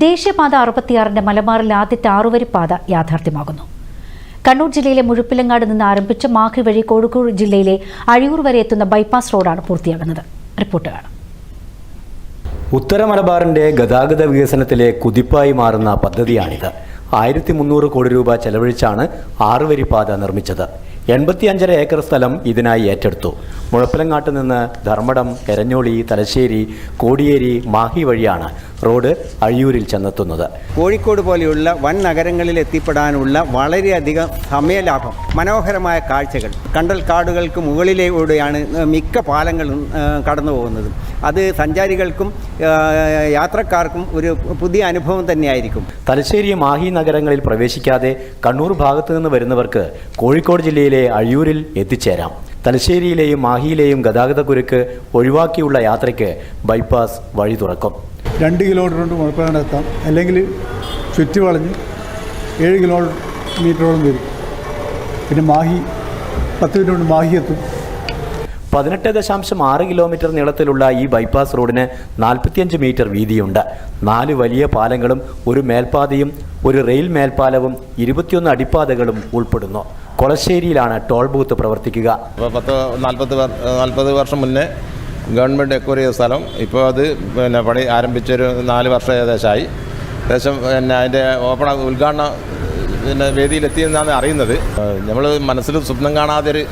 ദേശീയപാത അറുപത്തിയാറിന്റെ മലബാറിലെ ആദ്യത്തെ ആറുവരി പാത യാഥാർത്ഥ്യമാകുന്നു. കണ്ണൂർ ജില്ലയിലെ മുഴുപ്പിലങ്ങാട് നിന്ന് ആരംഭിച്ച് മാഹി വഴി കോഴിക്കോട് ജില്ലയിലെ അഴിയൂർ വരെ എത്തുന്ന ബൈപ്പാസ് റോഡാണ് പൂർത്തിയാകുന്നത്. റിപ്പോർട്ട് കാണാം. ഉത്തര മലബാറിന്റെ ഗതാഗത വികസനത്തിലെ കുതിപ്പായി മാറുന്ന പദ്ധതിയാണിത്. ആയിരത്തി മുന്നൂറ് കോടി രൂപ ചെലവഴിച്ചാണ് ആറുവരി പാത നിർമ്മിച്ചത്. എൺപത്തിയഞ്ചര ഏക്കർ സ്ഥലം ഇതിനായി ഏറ്റെടുത്തു. മുഴപ്പിലങ്ങാട്ട് നിന്ന് ധർമ്മടം എരഞ്ഞോളി തലശ്ശേരി കോടിയേരി മാഹി വഴിയാണ് റോഡ് അഴിയൂരിൽ ചെന്നെത്തുന്നത്. കോഴിക്കോട് പോലെയുള്ള വൻ നഗരങ്ങളിൽ എത്തിപ്പെടാനുള്ള വളരെയധികം സമയലാഭം മനോഹരമായ കാഴ്ചകൾ കണ്ടൽ കാടുകൾക്ക് മുകളിലൂടെയാണ് മിക്ക പാലങ്ങളും കടന്നു പോകുന്നത് അത് സഞ്ചാരികൾക്കും യാത്രക്കാർക്കും ഒരു പുതിയ അനുഭവം തന്നെയായിരിക്കും. തലശ്ശേരി മാഹി നഗരങ്ങളിൽ പ്രവേശിക്കാതെ കണ്ണൂർ ഭാഗത്തു നിന്ന് വരുന്നവർക്ക് കോഴിക്കോട് ജില്ലയിലെ അഴിയൂരിൽ എത്തിച്ചേരാം. തലശ്ശേരിയിലെയും മാഹിയിലെയും ഗതാഗതക്കുരുക്ക് ഒഴിവാക്കിയുള്ള യാത്രയ്ക്ക് ബൈപ്പാസ് വഴി തുറക്കും. രണ്ട് കിലോമീറ്റർ കൊണ്ട് മുഴപ്പാട് എത്താം. അല്ലെങ്കിൽ ചുറ്റി വളഞ്ഞ് ഏഴ് കിലോമീറ്ററോളം വരും. പിന്നെ മാഹി പത്ത് മിനിറ്റ് കൊണ്ട് മാഹി എത്തും. പതിനെട്ട് ദശാംശം ആറ് കിലോമീറ്റർ നീളത്തിലുള്ള ഈ ബൈപ്പാസ് റോഡിന് നാൽപ്പത്തിയഞ്ച് മീറ്റർ വീതിയുണ്ട്. നാല് വലിയ പാലങ്ങളും ഒരു മേൽപ്പാതയും ഒരു റെയിൽ മേൽപ്പാലവും ഇരുപത്തിയൊന്ന് അടിപ്പാതകളും ഉൾപ്പെടുന്നു. കൊളശ്ശേരിയിലാണ് ടോൾ ബൂത്ത് പ്രവർത്തിക്കുക. പത്ത് നാൽപ്പത് നാൽപ്പത് വർഷം മുന്നേ ഗവൺമെന്റ് എക്വയർ ചെയ്ത സ്ഥലം. ഇപ്പോൾ അത് പിന്നെ പണി ആരംഭിച്ചൊരു നാല് വർഷം ഏകദേശമായി. ഏകദേശം പിന്നെ അതിന്റെ ഓപ്പണ ഉദ്ഘാടന പിന്നെ വേദിയിലെത്തിയെന്നാണ് അറിയുന്നത്. നമ്മൾ മനസ്സിൽ സ്വപ്നം കാണാതൊരു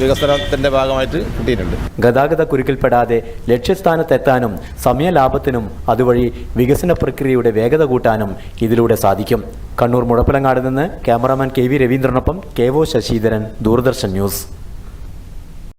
വികസനത്തിന്റെ ഭാഗമായിട്ട് കിട്ടിയിട്ടുണ്ട്. ഗതാഗത കുരുക്കിൽപ്പെടാതെ ലക്ഷ്യസ്ഥാനത്തെത്താനും സമയലാഭത്തിനും അതുവഴി വികസന പ്രക്രിയയുടെ വേഗത കൂട്ടാനും ഇതിലൂടെ സാധിക്കും. കണ്ണൂർ മുഴപ്പിലങ്ങാട് നിന്ന് cameraman K V രവീന്ദ്രനൊപ്പം K O Sasidharan Doordarshan news.